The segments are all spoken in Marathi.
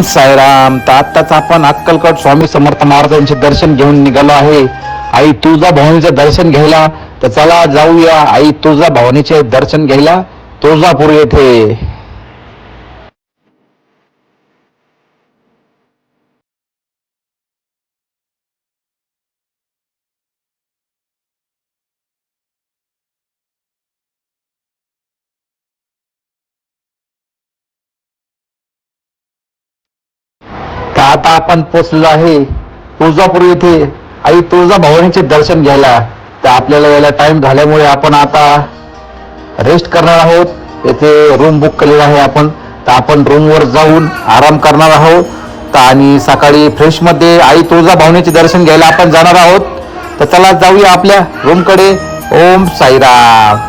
ओम साईराम. तर आत्ताच आपण अक्कलकट स्वामी समर्थ महाराजांचे दर्शन घेऊन निघालो आहे. आई तुळजा भवानीचं दर्शन घ्यायला. तर चला जाऊया. आई तुळजा भवानीचे दर्शन घ्यायला. तुळजापूर येथे. तर आता आपण पोचलो आहे तुळजापूर येथे. आई तुळजा भवानीचे दर्शन घ्यायला. तर आपल्याला यायला टाइम झाल्यामुळे आपण आता रेस्ट करणार आहोत. येथे रूम बुक केलेला आहे आपण. तर आपण रूमवर जाऊन आराम करणार आहोत. तर आणि सकाळी फ्रेशमध्ये आई तुळजा भवानीचे दर्शन घ्यायला आपण जाणार आहोत. तर चला जाऊया आपल्या रूमकडे ओम साईराम.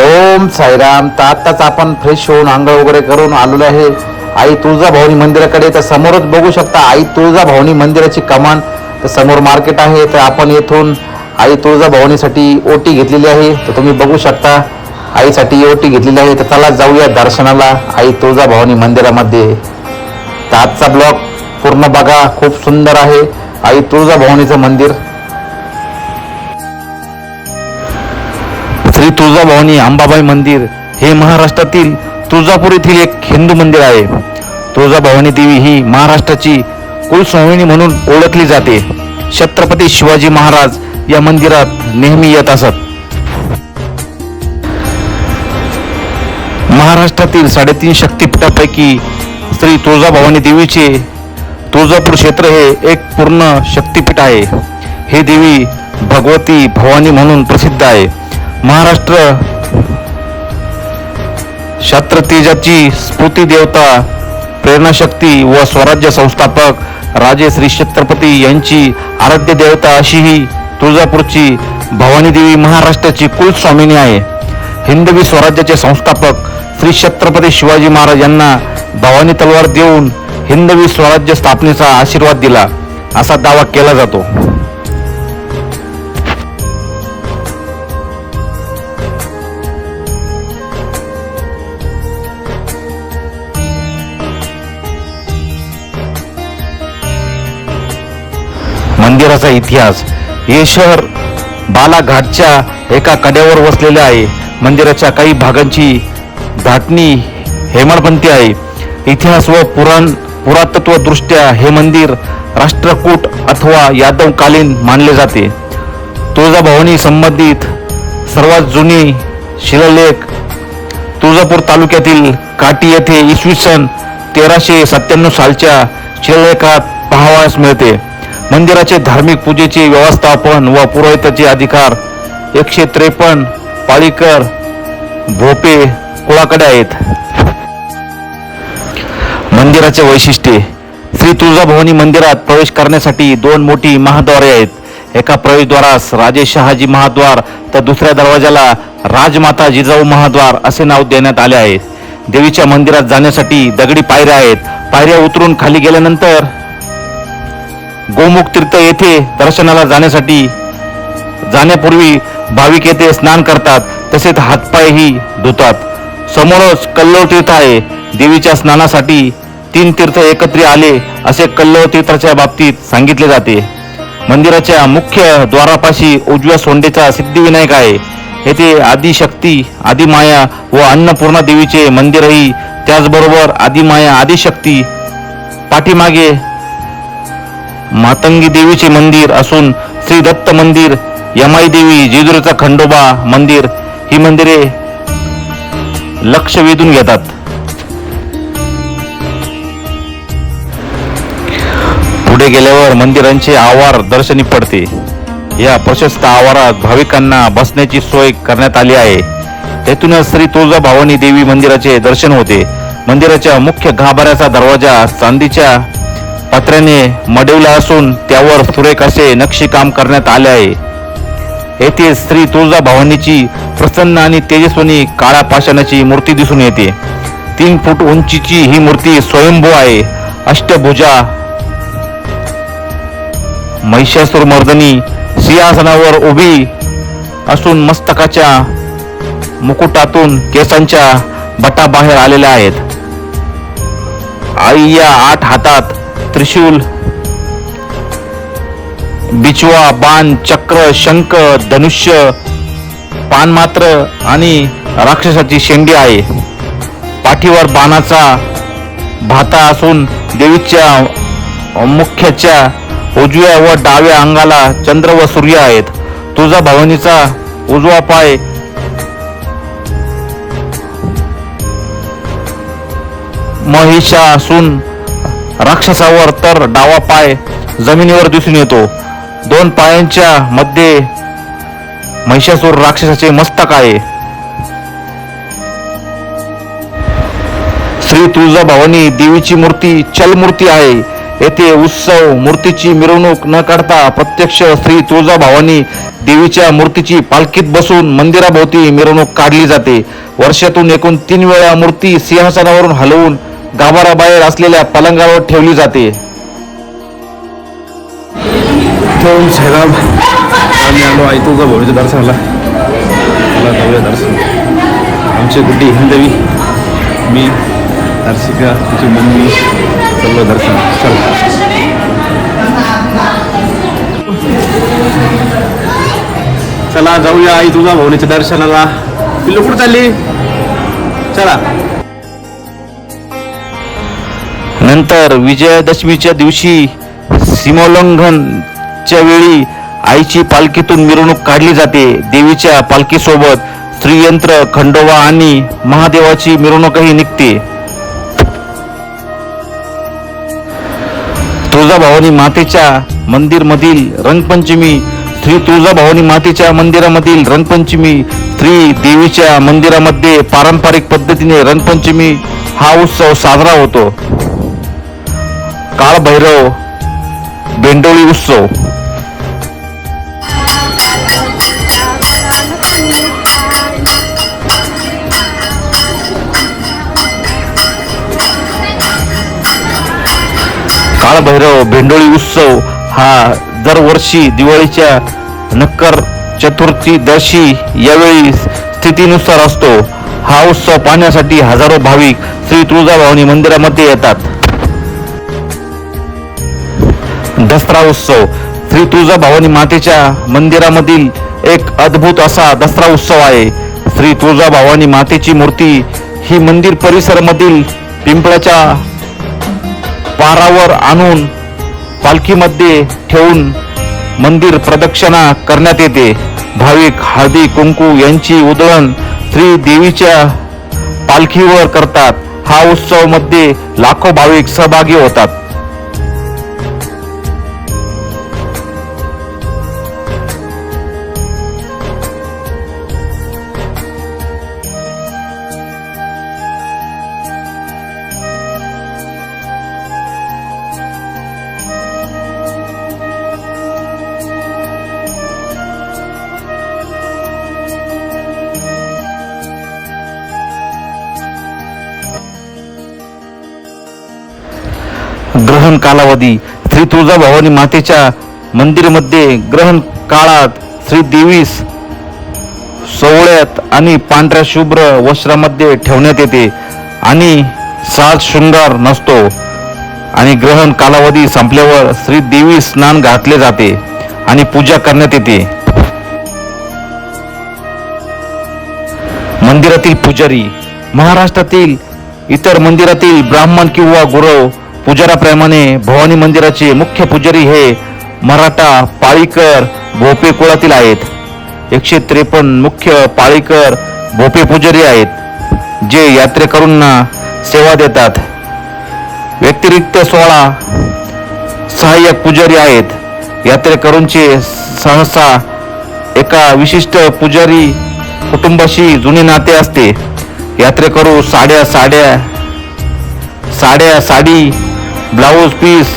ओम साईराम. तर आत्ताच आपण फ्रेश होऊन आंघोळ वगैरे करून आलेलो आहे. आई तुळजाभवानी मंदिराकडे तर समोरच बघू शकता आई तुळजाभवानी मंदिराची कमान. तर समोर मार्केट आहे तर आपण येथून आई तुळजाभवानीसाठी ओटी घेतलेली आहे तर तुम्ही बघू शकता. आईसाठी ओटी घेतलेली आहे तर चला जाऊया दर्शनाला आई तुळजाभवानी मंदिरामध्ये. तर आजचा ब्लॉग पूर्ण बघा खूप सुंदर आहे. आई तुळजाभवानीचं मंदिर. श्री तुळजाभवानी अंबाबाई मंदिर हे महाराष्ट्रातील तुळजापूर येथील एक हिंदू मंदिर आहे. तुळजाभवानी देवी ही महाराष्ट्राची कुलस्वामिनी म्हणून ओळखली जाते. छत्रपती शिवाजी महाराज या मंदिरात नेहमी येत असत. महाराष्ट्रातील साडेतीन शक्तिपीठापैकी श्री तुळजाभवानी देवीचे तुळजापूर क्षेत्र हे एक पूर्ण शक्तिपीठ आहे. हे देवी भगवती भवानी म्हणून प्रसिद्ध आहे. महाराष्ट्र क्षत्रतेजाची स्फूर्ती देवता प्रेरणाशक्ती व स्वराज्य संस्थापक राजे श्री छत्रपती यांची आराध्य देवता अशी ही तुळजापूरची भवानी देवी महाराष्ट्राची कुलस्वामिनी आहे. हिंदवी स्वराज्याचे संस्थापक श्री छत्रपती शिवाजी महाराज यांना भवानी तलवार देऊन हिंदवी स्वराज्य स्थापनेचा आशीर्वाद दिला असा दावा केला जातो. मंदिराचा इतिहास. हे शहर बालाघाटच्या एका कड्यावर वसलेले आहे. मंदिराच्या काही भागांची धाटणी हेमाडपंथी आहे. इतिहास व पुराण पुरातत्वदृष्ट्या हे मंदिर राष्ट्रकूट अथवा यादवकालीन मानले जाते. तुळजाभवानी संबंधित सर्वात जुनी शिलालेख तुळजापूर तालुक्यातील काटी येथे इसवी सन तेराशे सत्त्याण्णव सालच्या शिलालेखात पाहावयास मिळते. मंदिराचे धार्मिक पूजेचे व्यवस्थापन व पुरोहिताचे अधिकार एकशे त्रेपन्न पाळीकर भोपे कुळाकडे आहेत. मंदिराचे वैशिष्ट्ये. श्री तुळजाभवानी मंदिरात प्रवेश करण्यासाठी दोन मोठी महाद्वारे आहेत. एका प्रवेशद्वारास राजे शहाजी महाद्वार तर दुसऱ्या दरवाजाला राजमाता जिजाऊ महाद्वार असे नाव देण्यात आले आहे. देवीच्या मंदिरात जाण्यासाठी दगडी पायऱ्या आहेत. पायऱ्या उतरून खाली गेल्यानंतर गोमुख तीर्थ येथे दर्शनाला जाण्यासाठी जाण्यापूर्वी भाविक येथे स्नान करतात. तसेच हातपायही धुतात. समोरच कल्लोळ तीर्थ आहे. देवीच्या स्नानासाठी तीन तीर्थ एकत्र आले असे कल्लोळ तीर्थाच्या बाबतीत सांगितले जाते. मंदिराच्या मुख्य द्वारापाशी उजव्या सोंडेचा सिद्धिविनायक आहे. येथे आदिशक्ती आदिमाया व अन्नपूर्णा देवीचे मंदिरही त्याचबरोबर आदिमाया आदिशक्ती पाठीमागे मातंगी देवीचे मंदिर असून श्री दत्त मंदिर यमाई देवी जेजुरीचा खंडोबा मंदिर ही मंदिरे लक्ष वेधून घेतात पुढे गेल्यावर मंदिरांचे आवार दर्शनी पडते. या प्रशस्त आवारात भाविकांना बसण्याची सोय करण्यात आली आहे. तेथूनच श्री तुळजा भवानी देवी मंदिराचे दर्शन होते. मंदिराच्या मुख्य गाभाऱ्याचा दरवाजा चांदीच्या पत्र्याने मडवला असून त्यावर सुरेख असे नक्षीकाम करण्यात आले आहे. येथे श्री तुळजाभवानीची प्रसन्न आणि तेजस्वनी काळ्या पाषाणाची मूर्ती दिसून येते. तीन फूट उंचीची ही मूर्ती स्वयंभू आहे. अष्टभुजा महिषासूर मर्दनी सिंहासनावर उभी असून मस्तकाच्या मुकुटातून केसांच्या बटा बाहेर आलेल्या आहेत. आई या आठ हातात त्रिशूल बिचवा बाण चक्र शंख धनुष्य पान मात्र आणि राक्षसाची शेंडी आहे. पाठीवर बाणाचा भाता असून देवीच्या मुख्याच्या उजव्या व डाव्या अंगाला चंद्र व सूर्य आहेत. तुझा भवानीचा उजवा पाय महिषा असून राक्षसावर तर डावा पाय जमिनीवर दिसून येतो. दोन पायांच्या मध्ये महिषासूर राक्षसाचे मस्तक आहे. श्री तुळजाभवानी देवीची मूर्ती चलमूर्ती आहे. येथे उत्सव मूर्तीची मिरवणूक न काढता प्रत्यक्ष श्री तुळजाभवानी देवीच्या मूर्तीची पालखीत बसून मंदिराभोवती मिरवणूक काढली जाते. वर्षातून एकूण तीन वेळा मूर्ती सिंहासनावरून हलवून गाभाराबाहेर असलेल्या पलंगावर ठेवली जाते. ओम आम्ही आलो आई तुझा भाऊच्या दर्शनाला. मला जाऊया दर्शन. आमची गुड्डी हिंदवी. मी हर्षिका तिची मम्मी चाललो दर्शन. चल. चला जाऊया आई तुझा भाऊनीच्या दर्शनाला. पिल्लू कुठं चालली? चला. नंतर विजयादशमीच्या दिवशी सीमोल्लंघनच्या वेळी आईची पालखीतून मिरवणूक काढली जाते. देवीच्या पालखीसोबत श्रीयंत्र खंडोबा आणि महादेवाची मिरवणूकही निघते. तुळजाभवानी मातेच्या मंदिरमधील रंगपंचमी श्री तुळजाभवानी मातेच्या मंदिरामधील रंगपंचमी श्री देवीच्या मंदिरामध्ये पारंपरिक पद्धतीने रंगपंचमी हा उत्सव साजरा होतो. काळभैरव बेंडोळी उत्सव. काळभैरव भेंडोळी उत्सव हा दरवर्षी दिवाळीच्या नक्कर चतुर्थी दर्शी यावेळी स्थितीनुसार असतो. हा उत्सव पाहण्यासाठी हजारो भाविक श्री तुळजाभवानी मंदिरामध्ये येतात. दसरा उत्सव. श्री तुळजाभवानी मातेच्या मंदिरामधील एक अद्भुत असा दसरा उत्सव आहे. श्री तुळजाभवानी मातेची मूर्ती ही मंदिर परिसरामधील पिंपळाच्या पारावर आणून पालखीमध्ये ठेवून मंदिर प्रदक्षिणा करण्यात येते. भाविक हळदी कुंकू यांची उधळण श्री देवीच्या पालखीवर करतात. हा उत्सवमध्ये लाखो भाविक सहभागी होतात. ग्रहण कालावधी. श्री तुळजाभवानी मातेच्या मंदिरमध्ये ग्रहण काळात श्री देवीस सोवळ्यात आणि पांढऱ्या शुभ्र वस्त्रामध्ये ठेवण्यात येते. आणि साज शृंगार नसतो. आणि ग्रहण कालावधी संपल्यावर श्री देवी स्नान घातले जाते आणि पूजा करण्यात येते. मंदिरातील पुजारी महाराष्ट्रातील इतर मंदिरातील ब्राह्मण किंवा गुरव पुजाराप्रमाणे भवानी मंदिराचे मुख्य पुजारी हे मराठा पाळीकर भोपे कुळातील आहेत. एकशे त्रेपन्न मुख्य पाळीकर भोपे पुजारी आहेत जे यात्रेकरूंना सेवा देतात. व्यतिरिक्त सोळा सहाय्यक पुजारी आहेत. यात्रेकरूंचे सहसा एका विशिष्ट पुजारी कुटुंबाशी जुने नाते असते. यात्रेकरू साड्या साड्या साड्या साडी ब्लाऊज पीस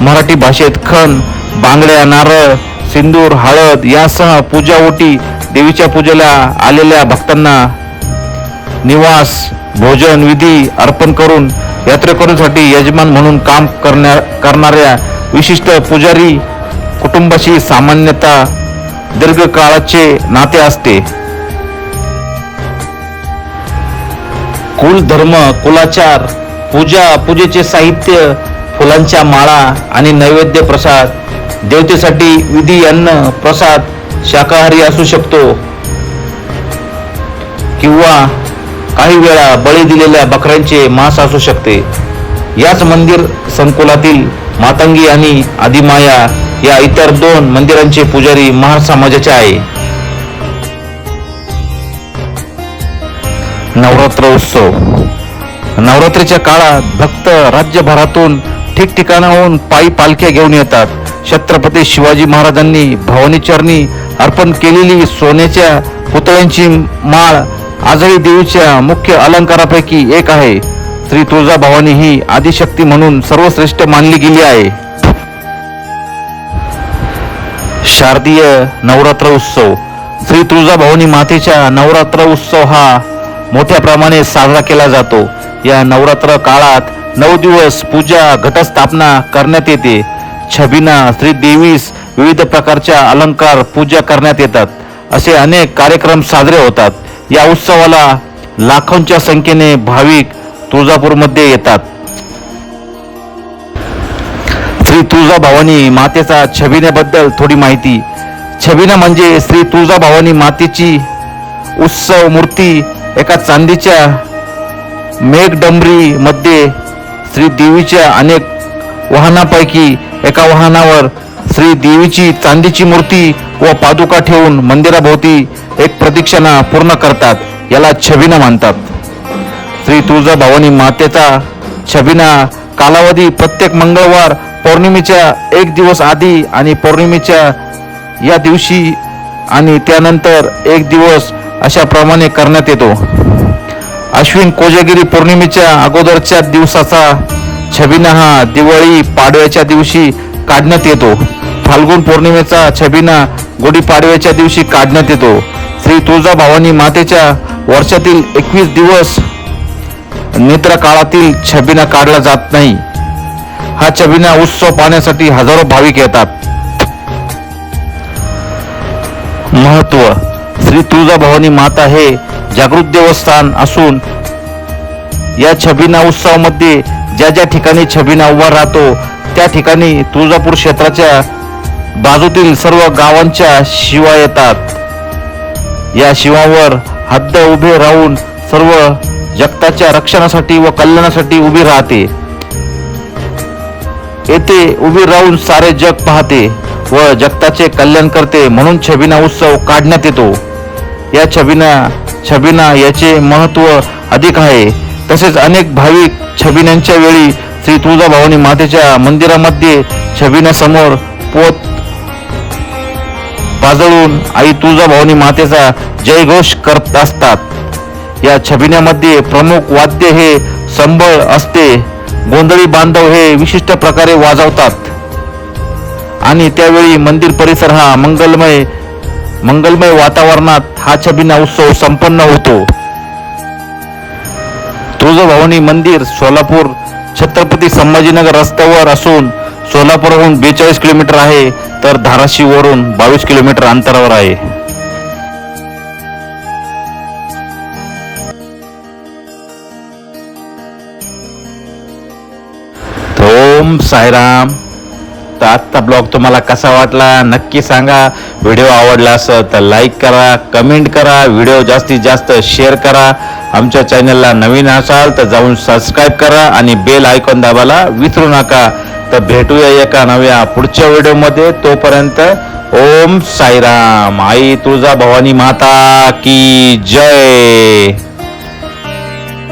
मराठी भाषेत खण बांगड्या नारळ सिंदूर हळद यासह पूजा ओटी देवीच्या पूजेला आलेल्या भक्तांना निवास भोजन विधी अर्पण करून यात्रेकरूंसाठी यजमान म्हणून काम करण्या करणाऱ्या विशिष्ट पुजारी कुटुंबाशी सामान्यतः दीर्घकाळाचे नाते असते. कुलधर्म कुलाचार पूजा पूजेचे साहित्य फुलांच्या माळा आणि नैवेद्य प्रसाद देवतेसाठी विधी अन्न प्रसाद शाकाहारी असू शकतो. किंवा काही वेळा बळी दिलेल्या बकऱ्यांचे मांस असू शकते. याच मंदिर संकुलातील मातंगी आणि आदिमाया या इतर दोन मंदिरांचे पुजारी महार समाजाचे आहे. नवरात्र उत्सव नवरात्रीच्या काळात भक्त राज्यभरातून ठिकठिकाणाहून पायी पालख्या घेऊन येतात. छत्रपती शिवाजी महाराजांनी भवानीचरणी अर्पण केलेली सोन्याच्या पुतळ्यांची माळ आजही देवीच्या मुख्य अलंकारापैकी एक आहे. श्री तुळजाभवानी ही आदिशक्ती म्हणून सर्वश्रेष्ठ मानली गेली आहे. शारदीय नवरात्र उत्सव. श्री तुळजाभवानी मातेच्या नवरात्र उत्सव हा मोठ्या प्रमाणे साजरा केला जातो. या नवरात्र काळात नऊ दिवस पूजा घटस्थापना करण्यात येते. छबिना श्रीदेवीस विविध प्रकारच्या अलंकार पूजा करण्यात येतात. असे अनेक कार्यक्रम साजरे होतात. या उत्सवाला लाखोंच्या संख्येने भाविक तुळजापूरमध्ये येतात. श्री तुळजाभवानी मातेचा छबिन्याबद्दल थोडी माहिती. छबिना म्हणजे श्री तुळजाभवानी मातेची उत्सव मूर्ती एका चांदीच्या मेघडंबरी मध्ये श्री देवीच्या अनेक वाहनापैकी एका वाहनावर श्री देवीची चांदीची मूर्ती व पादुका ठेवून मंदिराभोवती एक प्रदक्षिणा पूर्ण करतात. याला छबिना मानतात श्री तुळजाभवानी मातेचा छबिना कालावधी प्रत्येक मंगळवार पौर्णिमेच्या एक दिवस आधी आणि पौर्णिमेच्या या दिवशी आणि त्यानंतर एक दिवस अशाप्रमाणे करण्यात येतो. अश्विन कोजागिरी पौर्णिमेच्या अगोदरच्या दिवसाचा छबिना हा दिवाळी पाडव्याच्या दिवशी काढण्यात येतो. फाल्गुन पौर्णिमेचा छबिना गुढीपाडव्याच्या दिवशी काढण्यात येतो. श्री तुळजाभवानी मातेच्या वर्षातील एकवीस दिवस नेत्र काळातील छबिना काढला जात नाही. हा छबिना उत्सव पाहण्यासाठी हजारो भाविक येतात. महत्त्व श्री तुळजाभवानी माता हे जागृत देवस्थान असून या छबिना उत्सवामध्ये ज्या ज्या ठिकाणी छबिना उभा राहतो त्या ठिकाणी तुळजापूर क्षेत्राच्या बाजूतील सर्व गावांच्या शिवा येतात. या शिवावर हद्द उभे राहून सर्व जगताच्या रक्षणासाठी व कल्याणासाठी उभी राहते. येथे उभी राहून सारे जग पाहते. व जगताचे कल्याण करते म्हणून छबिना उत्सव काढण्यात येतो. या छबिना छबिना याचे महत्त्व अधिक आहे. तसेच अनेक भाविक छबिन्यांच्या वेळी श्री तुळजाभवानी मातेच्या मंदिरामध्ये छबिन्यासमोर पोत पाजळून आई तुळजाभवानी मातेचा जयघोष करत असतात. या छबिन्यामध्ये प्रमुख वाद्य हे संबळ असते. गोंधळी बांधव हे विशिष्ट प्रकारे वाजवतात. आणि त्यावेळी मंदिर परिसर हा मंगलमय मंगलमय वातावरणात हा छबिना उत्सव संपन्न होतो. तुळजाभवानी मंदिर सोलापूर छत्रपती संभाजीनगर रस्त्यावर असून सोलापूरहून बेचाळीस किलोमीटर आहे तर धाराशिववरून बावीस किलोमीटर अंतरावर आहे. ओम साईराम. तर आजचा ब्लॉग तुम्हाला कसा वाटला नक्की सांगा. व्हिडिओ आवडला असं तर लाईक करा कमेंट करा व्हिडिओ जास्तीत जास्त शेअर करा. आमच्या चॅनलला नवीन असाल तर जाऊन सबस्क्राईब करा आणि बेल आयकॉन दाबायला विसरू नका. तर भेटूया एका नव्या पुढच्या व्हिडिओमध्ये. तोपर्यंत ओम साईराम. आई तुळजा भवानी माता की जय.